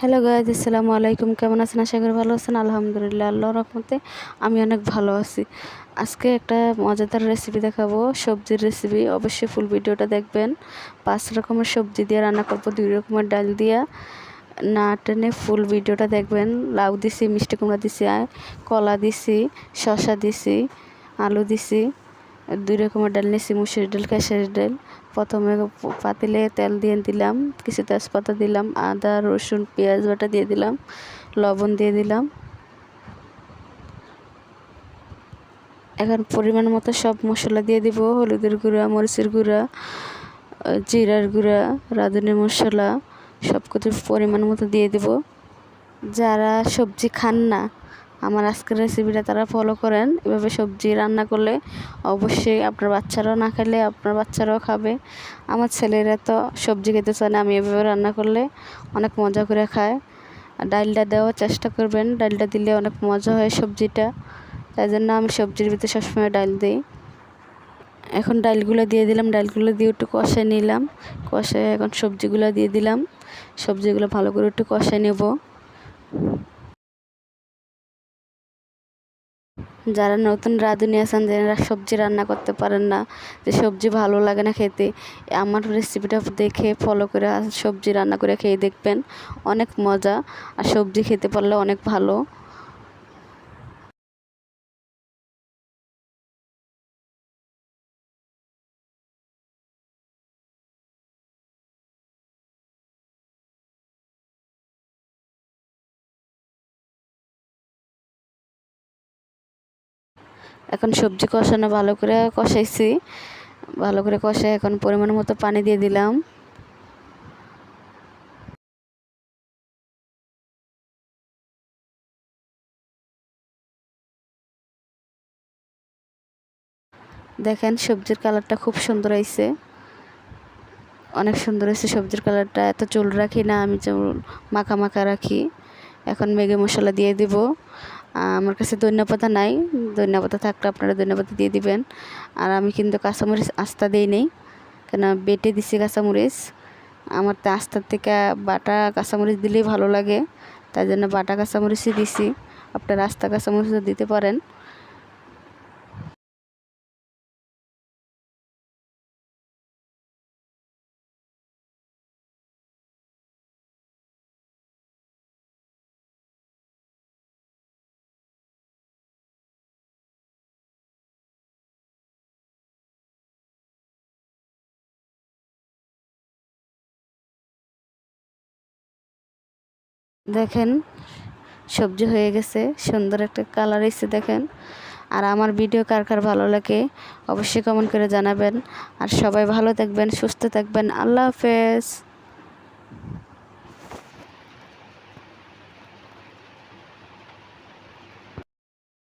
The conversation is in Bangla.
হ্যালো গাইজ আসসালামু আলাইকুম। কেমন আছেন? আশা করি ভালো আছেন। আলহামদুলিল্লাহ আল্লাহ রহমতে আমি অনেক ভালো আছি। আজকে একটা মজাদার রেসিপি দেখাবো, সবজির রেসিপি অবশ্যই ফুল ভিডিওটা দেখবেন। পাঁচ রকমের সবজি দিয়ে রান্না করব, দুই রকমের ডাল দিয়া। না টেনে ফুল ভিডিওটা দেখবেন। লাউ দিছি, মিষ্টি কুমড়া দিছি কলা দিছি শশা দিছি, আলু দিছি। দুই রকমের ডাল নিয়েছি, মুসুর ডাল খেসারি ডাল। প্রথমে পাতিলে তেল দিয়ে দিলাম, কিছু তেজপাতা দিলাম, আদা, রসুন, পেঁয়াজ বাটা দিয়ে দিলাম, লবণ দিয়ে দিলাম। এখন পরিমাণ মতো সব মশলা দিয়ে দিব, হলুদের গুঁড়া, মরিচের গুঁড়া জিরার গুঁড়া, রাঁধুনি মশলা সব কিছু পরিমাণ মতো দিয়ে দিব। যারা সবজি খান না আমার আজকের রেসিপিটা তারা ফলো করেন। এভাবে সবজি রান্না করলে অবশ্যই আপনার বাচ্চারাও না খেলে আপনার বাচ্চারাও খাবে। আমার ছেলেরা তো সবজি খেতে চায় না, আমি এভাবে রান্না করলে অনেক মজা করে খায়। ডালটা দেওয়ার চেষ্টা করবেন, ডালটা দিলে অনেক মজা হয় সবজিটা। তাই জন্য আমি সবজির ভিতরে সবসময় ডাল দিই। এখন ডালগুলো দিয়ে দিলাম, ডালগুলো দিয়ে একটু কষায় নিলাম। কষায় এখন সবজিগুলো দিয়ে দিলাম। সবজিগুলো ভালো করে একটু কষায় নেব। যারা নতুন রাঁধুনি আছেন, যারা সবজি রান্না করতে পারেন না, যে সবজি ভালো লাগে না খেতে, আমার রেসিপিটা দেখে ফলো করে সবজি রান্না করে খেয়ে দেখবেন। অনেক মজা। আর সবজি খেতে পারলে অনেক ভালো। এখন সবজি কষানো ভালো করে কষাইছি। ভালো করে কষাই এখন পরিমাণ মতো পানি দিয়ে দিলাম। দেখেন সবজির কালারটা খুব সুন্দর হয়েছে। অনেক সুন্দর হয়েছে সবজির কালারটা। এত চুল রাখি না, আমি চুল মাখা মাখা রাখি। এখন মেঘে মশলা দিয়ে দিব। আমার কাছে ধন্যপাতা নাই। ধন্যপাতা থাকলে আপনারা ধন্যপাতা দিয়ে দিবেন। আর আমি কিন্তু কাঁচামরিচ আস্তা দিই নেই, কেন বেটে দিছি কাঁচামরিচ। আমার তো আস্তার থেকে বাটা কাঁচামরিচ দিলেই ভালো লাগে, তাই জন্য বাটা কাঁচামরিচই দিছি। আপনারা আস্তা কাঁচামরিচও দিতে পারেন। দেখেন, সবজি হয়ে গেছে, সুন্দর একটা কালার এসে দেখেন। আর আমার ভিডিও কার কার ভালো লাগে, অবশ্যই কমেন্ট করে জানাবেন। আর সবাই ভালো থাকবেন, সুস্থ থাকবেন, আল্লাহ হাফেজ।